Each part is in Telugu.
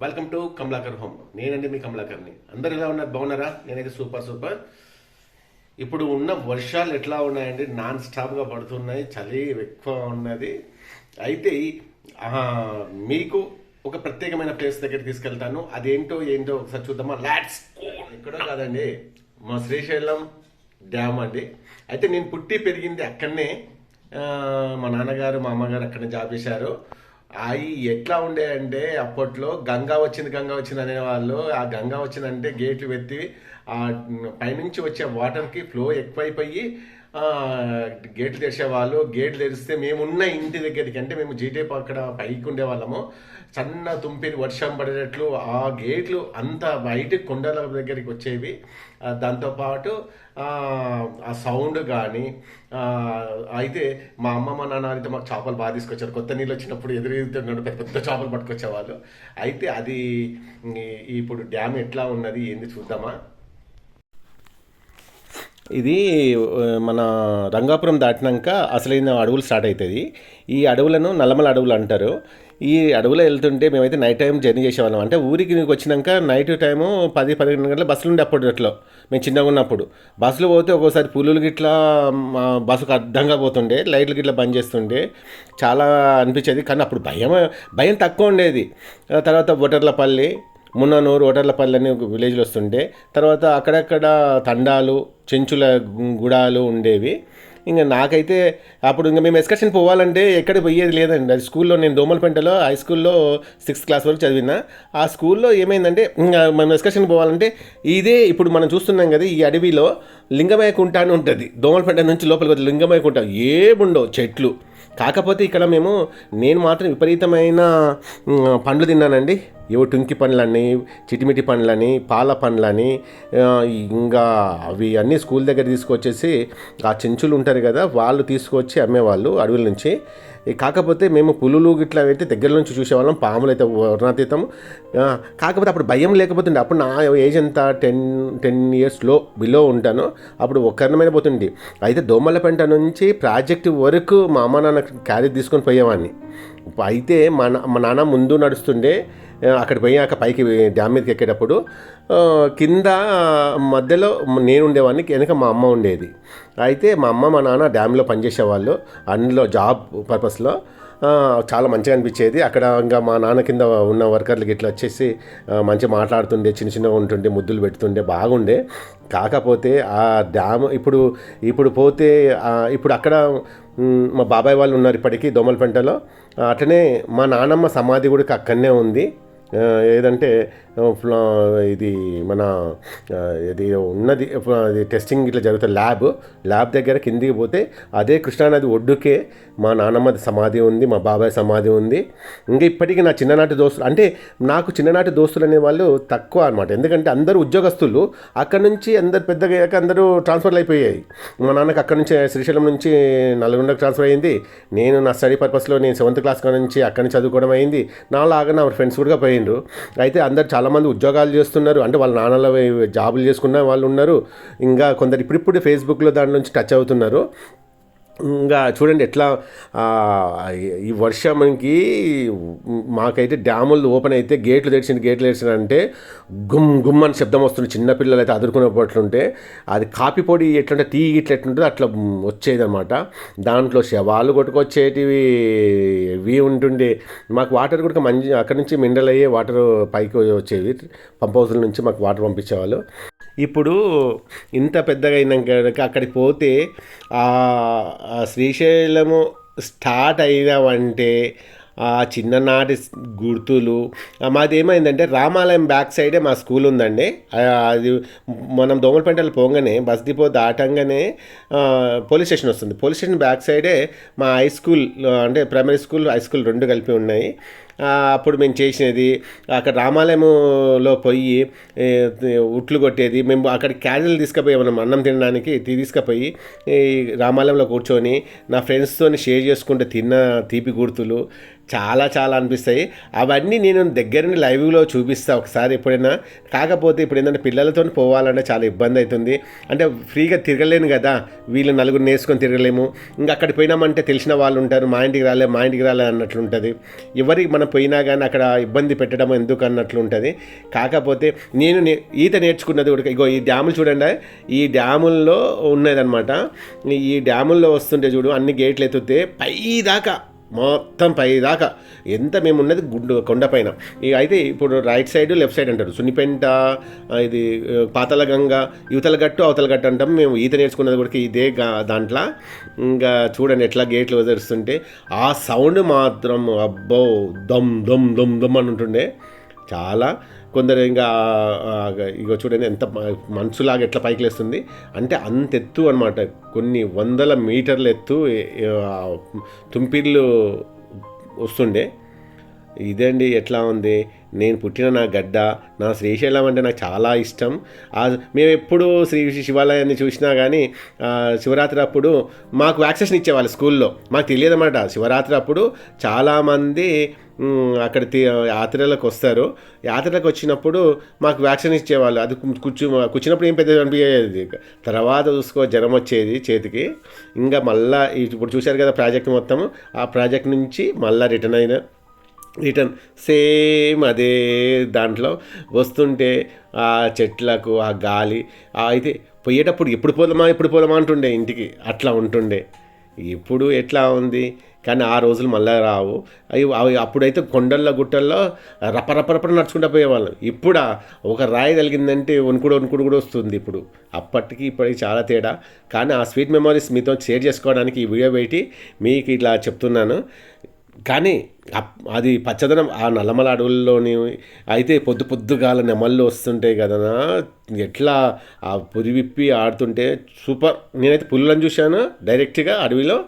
వెల్కమ్ టు కమలాకర్ హోమ్ నేనండి మీ కమలాకర్ని. అందరు ఎలా ఉన్నారు? బాగున్నారా? నేనైతే సూపర్ సూపర్. ఇప్పుడు ఉన్న వర్షాలు ఎట్లా ఉన్నాయండి? నాన్ స్టాప్గా పడుతున్నాయి చలి ఎక్కువ ఉన్నది. అయితే మీకు ఒక ప్రత్యేకమైన ప్లేస్ దగ్గర తీసుకెళ్తాను. అదేంటో ఏంటో ఒకసారి చూద్దామా? లాట్స్ ఎక్కడో కాదండి మా శ్రీశైలం డ్యామ్ అండి. అయితే నేను పుట్టి పెరిగింది అక్కడనే. మా నాన్నగారు మా అమ్మగారు అక్కడనే జాబ్ చేశారు. అవి ఎట్లా ఉండే అంటే అప్పట్లో గంగా వచ్చింది గంగా వచ్చింది అనేవాళ్ళు ఆ గంగా వచ్చిందంటే గేట్లు పెట్టి ఆ పైనుంచి వచ్చే వాటర్కి ఫ్లో ఎక్కువైపోయి గేట్లు తెరిచేవాళ్ళు గేట్లు తెరిస్తే మేమున్న ఇంటి దగ్గరికి అంటే మేము జీటేపు అక్కడ పైకి ఉండేవాళ్ళము. సన్న తుంపిని వర్షం పడేటట్లు ఆ గేట్లు అంత బయట కొండల దగ్గరికి వచ్చేవి. దాంతోపాటు ఆ, సౌండ్ కానీ అయితే మా అమ్మ మా నాన్న అయితే మాకు చేపలు బాగా తీసుకొచ్చారు. కొత్త నీళ్ళు వచ్చినప్పుడు ఎదురెదుతున్నాడు పెద్ద పెద్ద చేపలు పట్టుకొచ్చేవాళ్ళు. అయితే అది ఇప్పుడు డ్యామ్ ఎట్లా ఉన్నది ఏంది చూద్దామా? ఇది మన రంగాపురం దాటినాక అసలైన అడవులు స్టార్ట్ అవుతుంది ఈ అడవులను నల్లమల అడవులు అంటారు. ఈ అడవులో వెళ్తుంటే మేమైతే నైట్ టైం జర్నీ చేసేవాళ్ళం. అంటే ఊరికి మీకు వచ్చినాక నైట్ టైము పది పదిహేను గంటల బస్సులు ఉండే అప్పుడు మేము చిన్నగా ఉన్నప్పుడు. బస్సులు పోతే ఒక్కోసారి పులులు గిట్లా మా బస్సుకు అడ్డంగా పోతుండే లైట్లు గిట్లా బంద్ చేస్తుండే. చాలా అనిపించేది. కానీ అప్పుడు భయం భయం తక్కువ ఉండేది. తర్వాత బొటర్లపల్లి మున్ననూరు ఓటర్లపల్లి అని విలేజ్లు వస్తుండే తర్వాత అక్కడక్కడ తండాలు చెంచుల గుడాలు ఉండేవి. ఇంకా నాకైతే అప్పుడు ఇంకా మేము ఎక్స్కర్షన్ పోవాలంటే ఎక్కడ పోయేది లేదండి. అది స్కూల్లో నేను దోమలపెంటలో హై స్కూల్లో సిక్స్త్ క్లాస్ వరకు చదివిన. ఆ స్కూల్లో ఏమైందంటే ఇంకా మనం ఎక్స్కర్షన్ పోవాలంటే ఇదే ఇప్పుడు మనం చూస్తున్నాం కదా ఈ అడవిలో లింగమయ కుంట అని ఉంటుంది. దోమలపెంట నుంచి లోపలికి వచ్చి లింగమయ కుంట. ఏముండవు చెట్లు. కాకపోతే ఇక్కడ మేము నేను మాత్రం విపరీతమైన పండ్లు తిన్నానండి. ఏవో టుంకి పండ్లని చిటిమిటి పండ్లని పాల పండ్లని ఇంకా అవి అన్నీ స్కూల్ దగ్గర తీసుకొచ్చేసి ఆ చెంచులు ఉంటారు కదా వాళ్ళు తీసుకొచ్చి అమ్మేవాళ్ళు అడవుల నుంచి. కాకపోతే మేము పులులు గిట్లా అయితే దగ్గర నుంచి చూసేవాళ్ళం పాములు అయితే వర్ణాతీతం. కాకపోతే అప్పుడు భయం లేకపోతుండే. అప్పుడు నా ఏజ్ ఎంత? టెన్ టెన్ ఇయర్స్లో బిలో ఉంటాను. అప్పుడు ఒక్కరినమైన పోతుండే. అయితే దోమలపెంట నుంచి ప్రాజెక్ట్ వరకు మా అమ్మ నాన్న క్యారీ తీసుకొని పోయేవాడిని. అయితే మా మా నాన్న ముందు నడుస్తుండే. అక్కడ పోయాక పైకి డ్యామ్ మీదకి ఎక్కేటప్పుడు కింద మధ్యలో నేను ఉండేవాడిని వెనక మా అమ్మ ఉండేది. అయితే మా అమ్మ మా నాన్న డ్యామ్లో పనిచేసేవాళ్ళు. అందులో జాబ్ పర్పస్లో చాలా మంచిగా అనిపించేది. అక్కడ ఇంకా మా నాన్న కింద ఉన్న వర్కర్లకి ఇట్లా వచ్చేసి మంచిగా మాట్లాడుతుండే చిన్న చిన్నగా ఉంటుండే ముద్దులు పెడుతుండే బాగుండే. కాకపోతే ఆ డ్యామ్ ఇప్పుడు ఇప్పుడు పోతే ఇప్పుడు అక్కడ మా బాబాయ్ వాళ్ళు ఉన్నారు ఇప్పటికీ దోమలపెంటలో ఆ, అట్లనే మా నానమ్మ సమాధి కూడా అక్కడనే ఉంది. ఏదంటే ఇది మన ఇది ఉన్నది టెస్టింగ్ ఇట్లా జరుగుతుంది. ల్యాబ్ ల్యాబ్ దగ్గర కిందికి పోతే అదే కృష్ణానది ఒడ్డుకే మా నాన్నమ్మ సమాధి ఉంది మా బాబాయ్ సమాధి ఉంది. ఇంకా ఇప్పటికీ నా చిన్ననాటి దోస్తులు అంటే నాకు చిన్ననాటి దోస్తులు అనే వాళ్ళు తక్కువ అనమాట ఎందుకంటే అందరూ ఉద్యోగస్తులు అక్కడ నుంచి అందరు పెద్దగా అయ్యాక అందరూ ట్రాన్స్ఫర్లు అయిపోయాయి. మా నాన్నకి అక్కడ నుంచి శ్రీశైలం నుంచి నల్గొండకు ట్రాన్స్ఫర్ అయింది. నేను నా స్టడీ పర్పస్లో నేను సెవెంత్ క్లాస్ నుంచి అక్కడ నుంచి చదువుకోవడం అయింది. నాలాగా నా ఫ్రెండ్స్ కూడా పోయి పోయిండ్రు అయితే అందరు చాలామంది ఉద్యోగాలు చేస్తున్నారు. అంటే వాళ్ళ నాన్నల జాబులు చేసుకున్న వాళ్ళు ఉన్నారు. ఇంకా కొందరు ఇప్పుడిప్పుడు ఫేస్బుక్లో దాని నుంచి టచ్ అవుతున్నారు. ఇంకా చూడండి ఎట్లా ఈ వర్షంకి మాకైతే డ్యాములు ఓపెన్ అయితే గేట్లు తెరిచిన గేట్లు తెరిచిన అంటే గుమ్ గుమ్ అని శబ్దం వస్తుంది. చిన్నపిల్లలు అయితే అదుర్కొనేటట్లుంటే అది కాపీ పొడి ఎట్లుంటే టీ ఇట్లా ఎట్లుంటుందో అట్లా వచ్చేది అనమాట దాంట్లో శవాలు కొట్టుకొచ్చేటివి ఇవి ఉంటుండే. మాకు వాటర్ కూడా మంచి అక్కడి నుంచి మినరల్ అయ్యే వాటర్ పైకి వచ్చేది పంప్ హౌస్ల నుంచి మాకు వాటర్ పంపించేవాళ్ళు. ఇప్పుడు ఇంత పెద్దగా అయినాక అక్కడికి పోతే శ్రీశైలము స్టార్ట్ అయినామంటే ఆ చిన్ననాటి గుర్తులు. మాది ఏమైందంటే రామాలయం బ్యాక్ సైడే మా స్కూల్ ఉందండి. అది మనం దోమలపెంటలు పోగానే బస్ డిపో దాటంగానే పోలీస్ స్టేషన్ వస్తుంది. పోలీస్ స్టేషన్ బ్యాక్ సైడే మా హై స్కూల్ అంటే ప్రైమరీ స్కూల్ హై స్కూల్ రెండు కలిపి ఉన్నాయి. అప్పుడు మేము చేసినది అక్కడ రామాలయంలో పోయి ఉట్లు కొట్టేది మేము అక్కడ క్యాజువల్ తీసుకుపోయి మనం అన్నం తినడానికి తీ- తీసుకుపోయి రామాలయంలో కూర్చొని నా ఫ్రెండ్స్తో షేర్ చేసుకుంటే తిన్న తీపి గుర్తులు చాలా చాలా అనిపిస్తాయి. అవన్నీ నేను దగ్గరని లైవ్లో చూపిస్తాను ఒకసారి ఎప్పుడైనా. కాకపోతే ఇప్పుడు ఏంటంటే పిల్లలతో పోవాలంటే చాలా ఇబ్బంది అవుతుంది అంటే ఫ్రీగా తిరగలేను కదా. వీళ్ళు నలుగురు నేర్చుకొని తిరగలేము. ఇంకా అక్కడ పోయినామంటే తెలిసిన వాళ్ళు ఉంటారు. మా ఇంటికి రాలే మా ఇంటికి రాలే అన్నట్లు ఉంటుంది. ఎవరికి మనం పోయినా కానీ అక్కడ ఇబ్బంది పెట్టడం ఎందుకు అన్నట్లు ఉంటుంది. కాకపోతే నేను నే- ఈత నేర్చుకున్నది కూడా ఇగో ఈ డ్యాములు చూడండి. ఈ డ్యాముల్లో ఉన్నదనమాట ఈ డ్యాముల్లో వస్తుంటే చూడు అన్ని గేట్లు ఎత్తుతే పై దాకా మొత్తం పై దాకా ఎంత మేము ఉన్నది గుండు కొండపైన. ఇక అయితే ఇప్పుడు రైట్ సైడ్ లెఫ్ట్ సైడ్ అంటారు. సున్నిపెంట ఇది పాతల గంగ యువతల గట్టు అవతల గట్టు అంటాం. మేము ఈత నేర్చుకున్నది కూడా ఇదే దాంట్లో. ఇంకా చూడండి ఎట్లా గేట్లు వదిలిస్తుంటే ఆ సౌండ్ మాత్రం అబ్బో దమ్ దమ్ దమ్ దమ్ అని ఉంటుండే. చాలా కొందరు ఇంకా ఇగో చూడండి ఎంత మనసులాగా ఎట్లా పైకి లేస్తుంది అంటే అంత ఎత్తు అనమాట కొన్ని వందల మీటర్ల ఎత్తు తుంపిర్లు వస్తుండే. ఇదండి ఎట్లా ఉంది? నేను పుట్టిన నా గడ్డ నా శ్రీశైలం అంటే నాకు చాలా ఇష్టం. మేము ఎప్పుడు శ్రీ శివాలయాన్ని చూసినా కానీ శివరాత్రి అప్పుడు మాకు వ్యాక్సినేషన్ ఇచ్చేవాళ్ళు స్కూల్లో. మాకు తెలియదు అన్నమాట శివరాత్రి అప్పుడు చాలామంది అక్కడ యాత్రలకు వస్తారు. యాత్రలకు వచ్చినప్పుడు మాకు వ్యాక్సిన్ ఇచ్చేవాళ్ళు. అది కూర్చు కూర్చున్నప్పుడు ఏం పెద్ద అనిపించేది తర్వాత చూసుకో జ్వరం వచ్చేది చేతికి. ఇంకా మళ్ళా ఇప్పుడు చూశారు కదా ప్రాజెక్ట్ మొత్తం ఆ ప్రాజెక్ట్ నుంచి మళ్ళీ రిటర్న్ అయిన రిటర్న్ సేమ్ అదే దాంట్లో వస్తుంటే ఆ చెట్లకు ఆ గాలి ఆ అయితే పోయేటప్పుడు ఎప్పుడు పోదామా ఎప్పుడు పోదామా అంటుండే ఇంటికి. అట్లా ఉంటుండే. ఇప్పుడు ఎట్లా ఉంది? కానీ ఆ రోజులు మళ్ళీ రావు. అవి అవి అప్పుడైతే కొండల్లో గుట్టల్లో రపరపరపర నడుచుకుంటూ పోయేవాళ్ళం. ఇప్పుడు ఒక రాయి తగిలిందంటే వణుకుడు వణుకుడు కూడా వస్తుంది ఇప్పుడు. అప్పటికి ఇప్పటికి చాలా తేడా. కానీ ఆ స్వీట్ మెమరీస్ మీతో షేర్ చేసుకోవడానికి ఈ వీడియో పెట్టి మీకు ఇట్లా చెప్తున్నాను. కానీ అది పచ్చదనం ఆ నల్లమల అడవుల్లోని అయితే పొద్దు పొద్దుగాల నెమళ్ళు వస్తుంటాయి కదా. ఎట్లా ఆ పురివిప్పి ఆడుతుంటే సూపర్. నేనైతే పుల్లను చూశాను డైరెక్ట్గా అడవిలో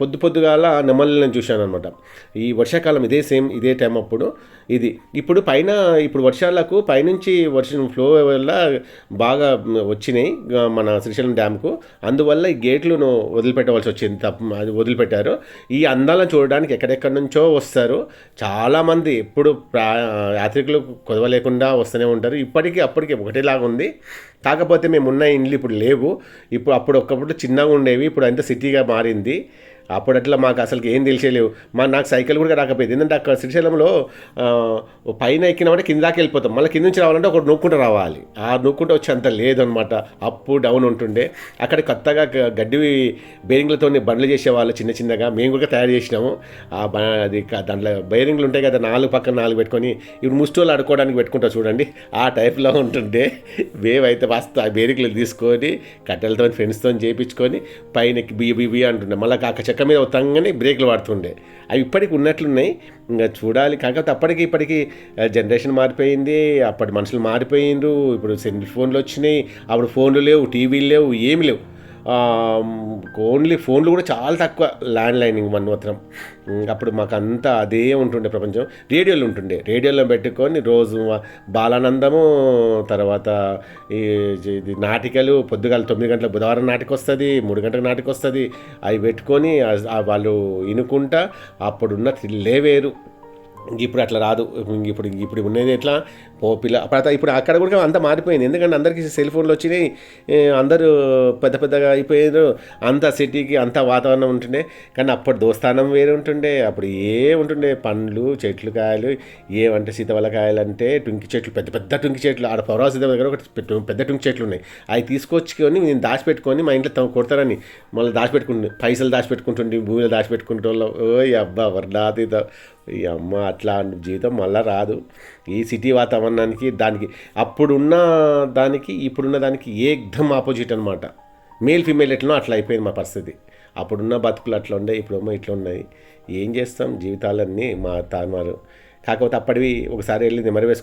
పొద్దు పొద్దుగాల నెమళ్ళని చూశాను అనమాట ఈ వర్షాకాలం ఇదే సేమ్ ఇదే టైం అప్పుడు ఇది. ఇప్పుడు పైన ఇప్పుడు వర్షాలకు పైనుంచి వర్షం ఫ్లో వల్ల బాగా వచ్చినాయి మన శ్రీశైలం డ్యామ్కు. అందువల్ల ఈ గేట్లను వదిలిపెట్టవలసి వచ్చింది తప్ప అది వదిలిపెట్టారు. ఈ అందాలను చూడడానికి ఎక్కడెక్కడి నుంచి వస్తారు. చాలామంది ఎప్పుడు ప్రా యాత్రికులు కొదవలేకుండా వస్తూనే ఉంటారు. ఇప్పటికీ అప్పటికి ఒకటేలాగా ఉంది. కాకపోతే మేము ఉన్న ఇండ్లు ఇప్పుడు లేవు. ఇప్పుడు అప్పుడు ఒకప్పుడు చిన్నగా ఉండేవి. ఇప్పుడు అంత సిటీగా మారింది. అప్పుడు అట్లా మాకు అసలు ఏం తెలిసేలేవు. మా నాకు సైకిల్ కూడా రాకపోయింది. ఎందుకంటే అక్కడ శ్రీశైలంలో పైన ఎక్కినామంటే కింద దాకా వెళ్ళిపోతాం. మళ్ళీ కింద నుంచి రావాలంటే ఒకటి నూక్కుంటూ రావాలి. ఆ నూక్కుంటూ వచ్చి అంత లేదనమాట. అప్ డౌన్ ఉంటుండే. అక్కడ కొత్తగా గడ్డి బేరింగ్లతో బండ్లు చేసేవాళ్ళు చిన్న చిన్నగా. మేము కూడా తయారు చేసినాము. ఆ బ- అది దాంట్లో బేరింగ్లు ఉంటాయి కదా నాలుగు పక్కన నాలుగు పెట్టుకొని ఇప్పుడు ముస్టోలు ఆడుకోవడానికి పెట్టుకుంటా చూడండి. ఆ టైప్లో ఉంటుండే. మేమైతే మస్తు ఆ బేరింగ్లు తీసుకొని కట్టెలతో ఫ్రెండ్స్తో చేయించుకొని పైన ఎక్కి బి బియ్య బియ్య అంటుండే. మళ్ళీ కాక చెక్క మీద తంగనే బ్రేక్లు వాడుతుండే. అవి ఇప్పటికి ఉన్నట్లున్నాయి. ఇంకా చూడాలి. కాకపోతే అప్పటికి ఇప్పటికి జనరేషన్ మారిపోయింది. అప్పటి మనుషులు మారిపోయిండ్రు. ఇప్పుడు సెల్ ఫోన్లు వచ్చినాయి. అప్పుడు ఫోన్లు లేవు టీవీలు లేవు ఏమి లేవు. ఓన్లీ ఫోన్లు కూడా చాలా తక్కువ ల్యాండ్ లైనింగ్ మన మాత్రం అప్పుడు మాకు అంతా అదే ఉంటుండే ప్రపంచం. రేడియోలు ఉంటుండే. రేడియోలో పెట్టుకొని రోజు బాలానందము తర్వాత ఈ ఇది నాటికలు పొద్దుగాల తొమ్మిది గంటల బుధవారం నాటికి వస్తుంది మూడు గంటలకు నాటికి వస్తుంది అవి పెట్టుకొని వాళ్ళు ఇనుకుంటా అప్పుడున్న థ్రిల్లే వేరు. ఇప్పుడు అట్లా రాదు. ఇప్పుడు ఇప్పుడు ఉన్నది ఎట్లా? పో పిల్ల అప్పుడు ఇప్పుడు అక్కడ కూడా అంత మారిపోయింది. ఎందుకంటే అందరికీ సెల్ ఫోన్లు వచ్చినాయి. అందరూ పెద్ద పెద్దగా అయిపోయారు. అంత సిటీకి అంత వాతావరణం ఉంటుండే. కానీ అప్పుడు దోస్తానం వేరే ఉంటుండే. అప్పుడు ఏ ఉంటుండే? పండ్లు చెట్లు కాయలు ఏమంటే సీతవల కాయలు అంటే టుంకి చెట్లు పెద్ద పెద్ద టుంకి చెట్లు. ఆడ పౌరా సీత దగ్గర ఒక పెద్ద- పెద్ద టుంకి చెట్లు ఉన్నాయి. అవి తీసుకొచ్చుకొని నేను దాచిపెట్టుకొని మా ఇంట్లో తమ కొడతారని మళ్ళీ దాచిపెట్టుకుంటు పైసలు దాచిపెట్టుకుంటుండే భూమిలో దాచిపెట్టుకుంటే ఓయ్ అబ్బా వర్ణాతీత ఈ అమ్మ అట్లా జీవితం మళ్ళీ రాదు. ఈ సిటీ వాతావరణానికి దానికి అప్పుడున్న దానికి ఇప్పుడున్న దానికి ఏకదం ఆపోజిట్ అనమాట మేల్ ఫీమేల్ ఎట్లనో అట్లా అయిపోయింది మా పరిస్థితి. అప్పుడున్న బతుకులు అట్లా ఉండే ఇప్పుడేమో ఇట్లా ఉన్నాయి. ఏం చేస్తాం? జీవితాలన్నీ మా తామారు కాకపోతే అప్పటివి ఒకసారి వెళ్ళి నెమరు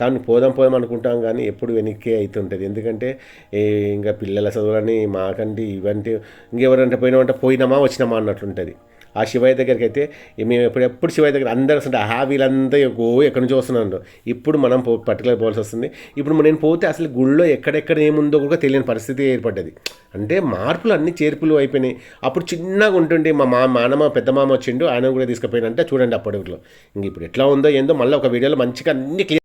కానీ పోదాం పోదాం అనుకుంటాం కానీ ఎప్పుడు వెనక్కి అవుతుంటుంది. ఎందుకంటే ఏ, ఇంకా పిల్లల చదువులని మాకంటే ఇవంటి ఇంకెవరంటే పోయినామంటే పోయినామా వచ్చినామా అన్నట్లుంటుంది. ఆ శివయ్య దగ్గరికి అయితే మేము ఎప్పుడెప్పుడు శివయ్య దగ్గర అందరూ వస్తుంటే ఆ వీళ్ళంతా ఓ ఎక్కడి నుంచి వస్తున్నారు? ఇప్పుడు మనం పో పర్టికులర్ పోవాల్సి వస్తుంది. ఇప్పుడు నేను పోతే అసలు గుళ్ళో ఎక్కడెక్కడ ఏముందో కూడా తెలియని పరిస్థితి ఏర్పడ్డది. అంటే మార్పులు అన్ని చేర్పులు అయిపోయినాయి. అప్పుడు చిన్నగా ఉంటుండే మా మా మానమ పెద్ద మామ వచ్చిండు ఆయన కూడా తీసుకుపోయినంటే చూడండి అప్పటిలో ఇంక ఇప్పుడు ఎట్లా ఉందో ఏందో మళ్ళీ ఒక వీడియోలో మంచిగా అన్ని క్లియర్